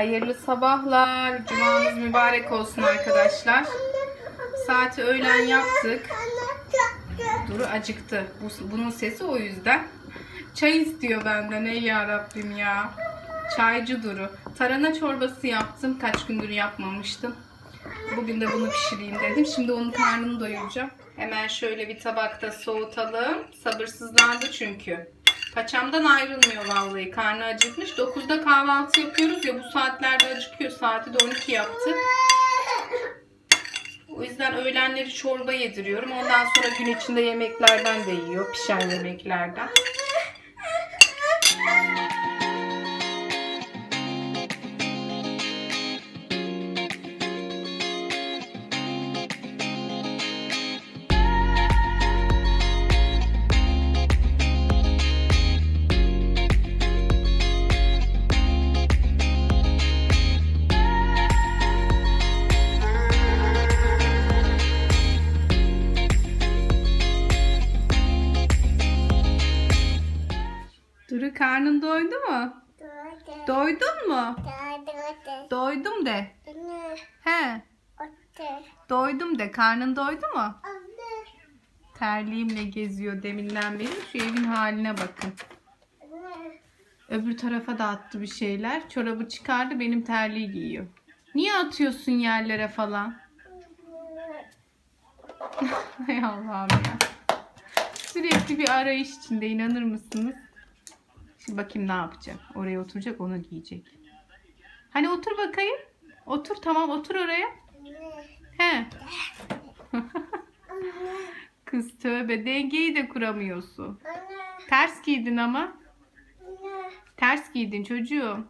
Hayırlı sabahlar. Cumanız mübarek olsun arkadaşlar. Saati öğlen yaptık. Duru acıktı. Bu, bunun sesi o yüzden. Çay istiyor benden ey ya Rabbim ya. Çaycı Duru. Tarhana çorbası yaptım. Kaç gündür yapmamıştım. Bugün de bunu pişireyim dedim. Şimdi onun karnını doyuracağım. Hemen şöyle bir tabakta soğutalım. Sabırsızlandı çünkü. Paçamdan ayrılmıyor vallahi. Karnı acıkmış. 9'da kahvaltı yapıyoruz ya bu saatlerde acıkıyor. Saati de 12 yaptık. O yüzden öğlenleri çorba yediriyorum. Ondan sonra gün içinde yemeklerden de yiyor. Pişen yemeklerden. Karnın doydu mu? Doydun mu? Doydum de. He. Doydum de. Karnın doydu mu? Terliğimle geziyor deminden beri. Şu evin haline bakın. Öbür tarafa da attı bir şeyler. Çorabı çıkardı benim terliği giyiyor. Niye atıyorsun yerlere falan? Hay Allah'ım ya. Sürekli bir arayış içinde inanır mısınız? Bakayım ne yapacak. Oraya oturacak onu giyecek. Hani otur bakayım. Otur tamam otur oraya. He. Kız tövbe dengeyi de kuramıyorsun. Ters giydin ama. Ters giydin çocuğum.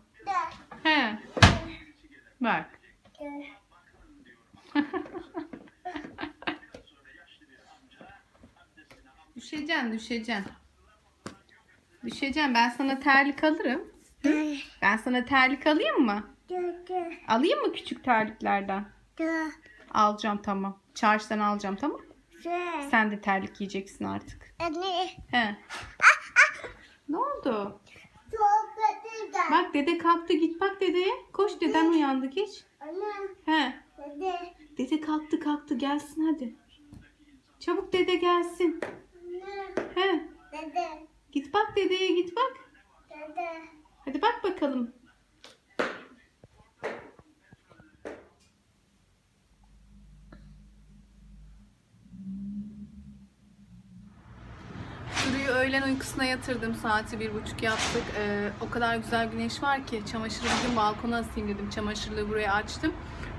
He. Bak. düşeceksin düşeceksin. Düşeceksin. Ben sana terlik alırım. Ben sana terlik alayım mı? Alayım mı küçük terliklerden? Alacağım tamam. Çarşıdan alacağım tamam. Sen de terlik giyeceksin artık. He. Ne oldu? Bak dede kalktı git bak dedeye. Koş deden uyandı geç. He. Dede kalktı kalktı gelsin hadi. Çabuk dede gelsin. He. Git bak dedeye git bak. Hadi bak bakalım. Duru'yu öğlen uykusuna yatırdım. Saati bir buçuk yaptık. Ee, o kadar güzel güneş var ki çamaşırı bugün balkona asayım dedim. Çamaşırlığı buraya açtım.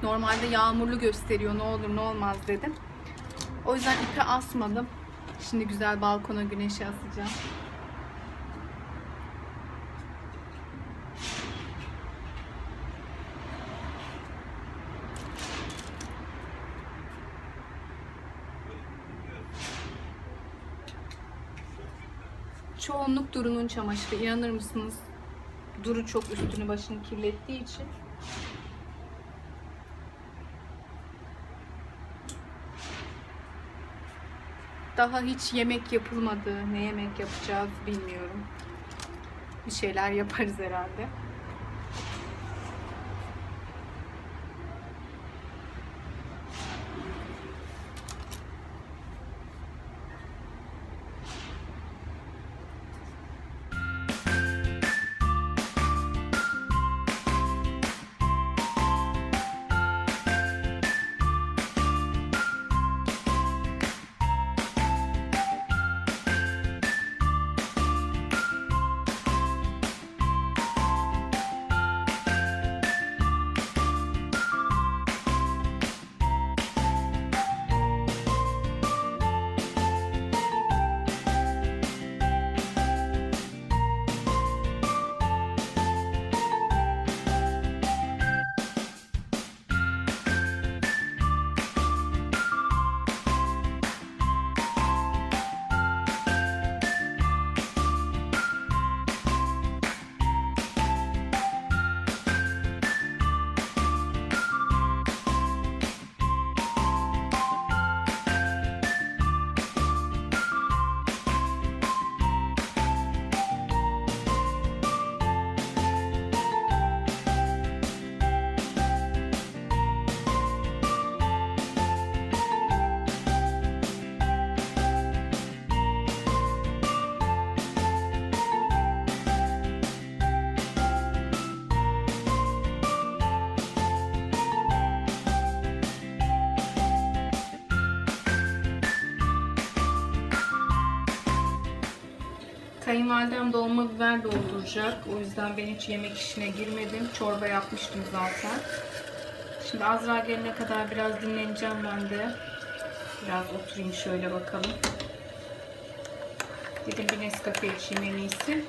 Normalde yağmurlu gösteriyor. Ne olur ne olmaz dedim. O yüzden ipe asmadım. Şimdi güzel balkona güneşi asacağım. Çoğunluk Duru'nun çamaşırı. İnanır mısınız? Duru çok üstünü başını kirlettiği için. Daha hiç yemek yapılmadı. Ne yemek yapacağız bilmiyorum. Bir şeyler yaparız herhalde. Kayınvalidem dolma biber dolduracak. O yüzden ben hiç yemek işine girmedim. Çorba yapmıştım zaten. Şimdi Azra gelene kadar biraz dinleneceğim ben de. Biraz oturayım şöyle bakalım. Dedim bir Nescafe içeyim en iyisi.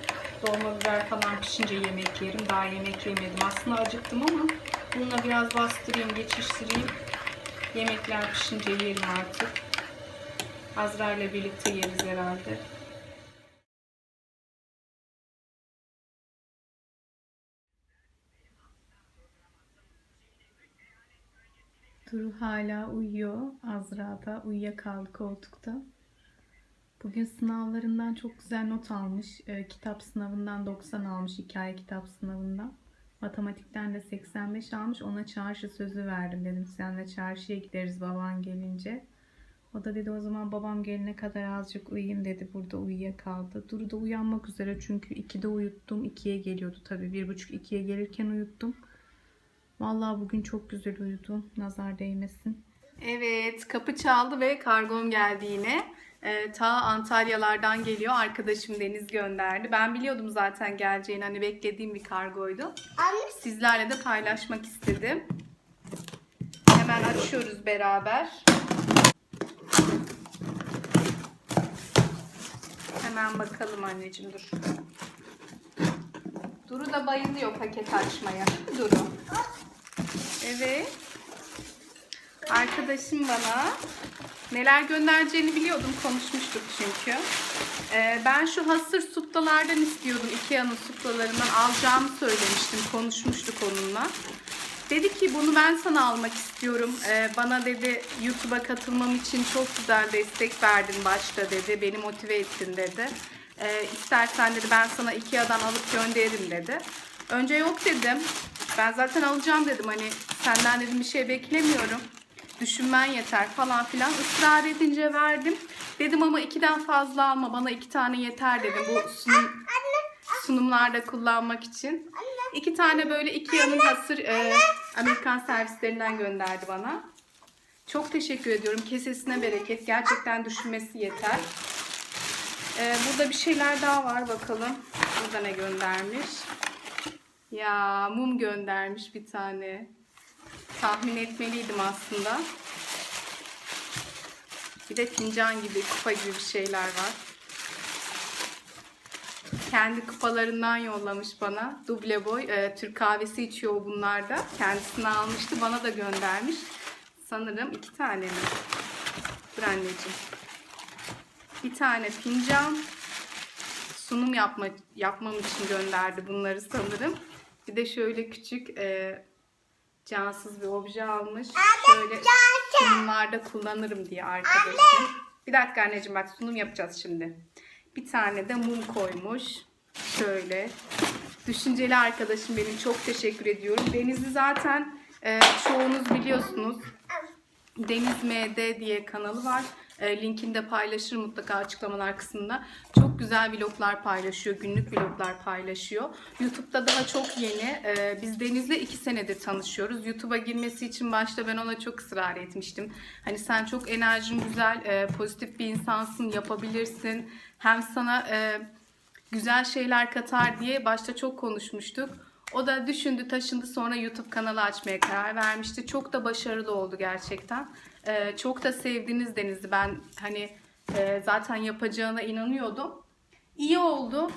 Dolma biber falan pişince yemek yerim. Daha yemek yemedim. Aslında acıktım ama bununla biraz bastırayım, geçiştireyim. Yemekler pişince yerim artık. Azra ile birlikte yeriz herhalde. Duru hala uyuyor. Azra da uyuyakaldı koltukta. Bugün sınavlarından çok güzel not almış. Ee, kitap sınavından 90 almış. Hikaye kitap sınavından. Matematikten de 85 almış. Ona çarşı sözü verdim. Dedim senle çarşıya gideriz baban gelince. O da dedi o zaman babam gelene kadar azıcık uyuyayım dedi. Burada uyuyakaldı. Duru da uyanmak üzere çünkü 2'de uyuttum. 2'ye geliyordu tabii. 1.30-2'ye gelirken uyuttum. Vallahi bugün çok güzel uyudum. Nazar değmesin. Evet, kapı çaldı ve kargom geldi yine. Ee, ta Antalyalardan geliyor. Arkadaşım Deniz gönderdi. Ben biliyordum zaten geleceğini. Hani beklediğim bir kargoydu. Anne Sizlerle de paylaşmak istedim. Hemen açıyoruz beraber. Hemen bakalım anneciğim dur. Duru da bayılıyor paket açmaya. Duru. Evet. Arkadaşım bana neler göndereceğini biliyordum. Konuşmuştuk çünkü. Ee, ben şu hasır suplalardan istiyordum. Ikea'nın suplalarından alacağımı söylemiştim. Konuşmuştuk onunla. Dedi ki bunu ben sana almak istiyorum. Ee, bana dedi YouTube'a katılmam için çok güzel destek verdin başta dedi. Beni motive ettin dedi. Ee, istersen dedi ben sana Ikea'dan alıp gönderirim dedi. Önce yok dedim. Ben zaten alacağım dedim. Hani senden dedim bir şey beklemiyorum. Düşünmen yeter falan filan. Israr edince verdim. Dedim ama ikiden fazla alma. Bana iki tane yeter dedim. Bu sunum, sunumlarda kullanmak için. İki tane böyle Ikea'nın hasır e, Amerikan servislerinden gönderdi bana. Çok teşekkür ediyorum. Kesesine bereket. Gerçekten düşünmesi yeter. E, burada bir şeyler daha var bakalım. Burada ne göndermiş? Ya mum göndermiş bir tane. Tahmin etmeliydim aslında. Bir de fincan gibi, kupa gibi bir şeyler var. Kendi kupalarından yollamış bana. Duble boy. e, Türk kahvesi içiyor bunlarda. Kendisine almıştı. Bana da göndermiş. Sanırım iki tane mi? Dur anneciğim. Bir tane fincan. Sunum yapma, yapmam için gönderdi bunları sanırım. Bir de şöyle küçük e, cansız bir obje almış. Şöyle sunumlarda kullanırım diye arkadaşım. Bir dakika anneciğim bak sunum yapacağız şimdi. Bir tane de mum koymuş. Şöyle. Düşünceli arkadaşım benim çok teşekkür ediyorum. Deniz'i zaten e, çoğunuz biliyorsunuz. Deniz MD diye kanalı var. E, linkini de paylaşır mutlaka açıklamalar kısmında. Çok güzel vloglar paylaşıyor. Günlük vloglar paylaşıyor. YouTube'da daha çok yeni. E, biz Deniz'le iki senedir tanışıyoruz. YouTube'a girmesi için başta ben ona çok ısrar etmiştim. Hani sen çok enerjin güzel, e, pozitif bir insansın, yapabilirsin. Hem sana güzel şeyler katar diye başta çok konuşmuştuk. O da düşündü taşındı sonra YouTube kanalı açmaya karar vermişti. Çok da başarılı oldu gerçekten. Ee, çok da sevdiğiniz Deniz'i ben hani e, zaten yapacağına inanıyordum. İyi oldu.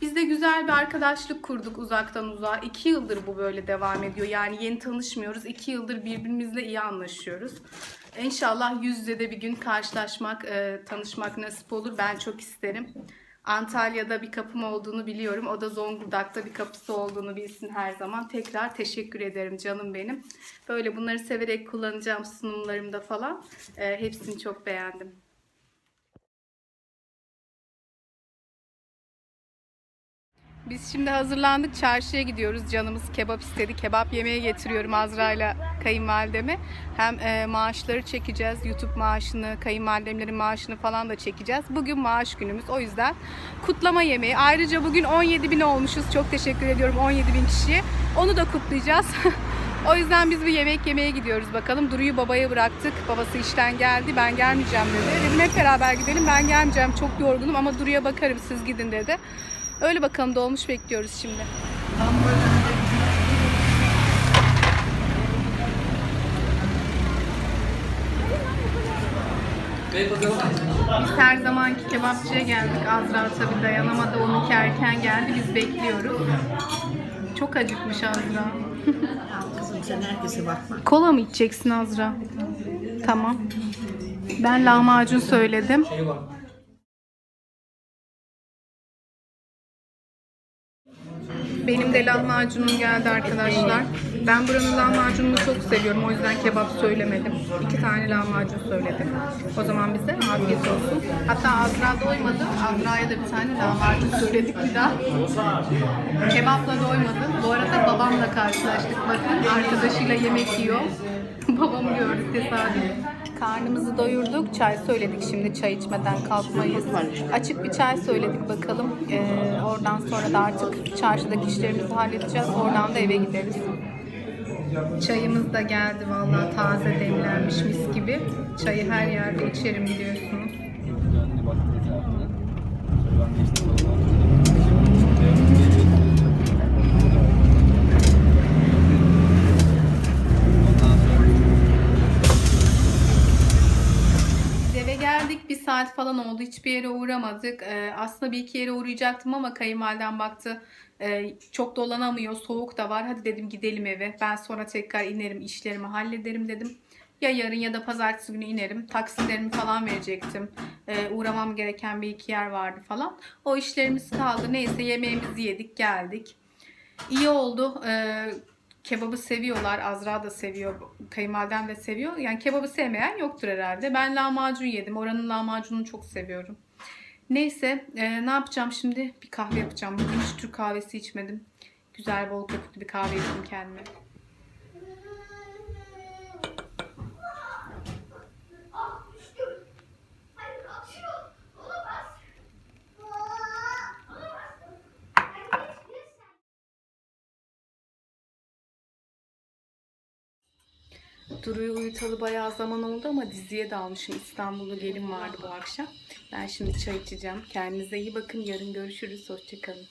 Biz de güzel bir arkadaşlık kurduk uzaktan uzağa. İki yıldır bu böyle devam ediyor. Yani yeni tanışmıyoruz. İki yıldır birbirimizle iyi anlaşıyoruz. İnşallah yüz yüze de bir gün karşılaşmak, e, tanışmak nasip olur. Ben çok isterim. Antalya'da bir kapım olduğunu biliyorum. O da Zonguldak'ta bir kapısı olduğunu bilsin her zaman. Tekrar teşekkür ederim canım benim. Böyle bunları severek kullanacağım sunumlarımda falan. Ee, hepsini çok beğendim. Biz şimdi hazırlandık. Çarşıya gidiyoruz. Canımız kebap istedi. Kebap yemeye getiriyorum Azra ile kayınvalidemi. Hem e, maaşları çekeceğiz. YouTube maaşını, kayınvalidemlerin maaşını falan da çekeceğiz. Bugün maaş günümüz. O yüzden kutlama yemeği. Ayrıca bugün 17 bin olmuşuz. Çok teşekkür ediyorum 17 bin kişiye. Onu da kutlayacağız. o yüzden biz bir yemek yemeye gidiyoruz bakalım. Duru'yu babaya bıraktık. Babası işten geldi. Ben gelmeyeceğim dedi. Dedim hep beraber gidelim. Ben gelmeyeceğim. Çok yorgunum ama Duru'ya bakarım. Siz gidin dedi. Öyle bakalım dolmuş bekliyoruz şimdi. Biz her zamanki kebapçıya geldik. Azra tabii dayanamadı. Onunki erken geldi. Biz bekliyoruz. Çok acıkmış Azra. Kızım sen herkese bakma. Kola mı içeceksin Azra? Tamam. Ben lahmacun söyledim. Benim de lahmacunum geldi arkadaşlar. Ben buranın lahmacununu çok seviyorum. O yüzden kebap söylemedim. İki tane lahmacun söyledim. O zaman bize afiyet olsun. Hatta Azra doymadı. Azra'ya da bir tane lahmacun söyledik bir daha. Kebapla doymadı. Bu arada babamla karşılaştık. Bakın arkadaşıyla yemek yiyor. Babamı gördük tesadüf. Karnımızı doyurduk. Çay söyledik şimdi çay içmeden kalkmayız. Açık bir çay söyledik bakalım. Ee, oradan sonra da artık çarşıdaki işlerimizi halledeceğiz. Oradan da eve gideriz. Çayımız da geldi vallahi taze demlenmiş mis gibi. Çayı her yerde içerim biliyorsunuz. Falan oldu. Hiçbir yere uğramadık. Ee, aslında bir iki yere uğrayacaktım ama kayınvalidem baktı. e, çok dolanamıyor. Soğuk da var. Hadi dedim gidelim eve. Ben sonra tekrar inerim. işlerimi hallederim dedim. Ya yarın ya da pazartesi günü inerim. Taksilerimi falan verecektim. Ee, uğramam gereken bir iki yer vardı falan. O işlerimiz kaldı. Neyse yemeğimizi yedik geldik. İyi oldu. Ee, kebabı seviyorlar. Azra da seviyor. Kayınvalidem de seviyor. Yani kebabı sevmeyen yoktur herhalde. Ben lahmacun yedim. Oranın lahmacununu çok seviyorum. Neyse e, ne yapacağım şimdi? Bir kahve yapacağım. Bugün hiç Türk kahvesi içmedim. Güzel bol köpüklü bir kahve yapayım kendime. Duru'yu uyutalı bayağı zaman oldu ama diziye dalmışım. İstanbul'da gelin vardı bu akşam. Ben şimdi çay içeceğim. Kendinize iyi bakın. Yarın görüşürüz. Hoşçakalın.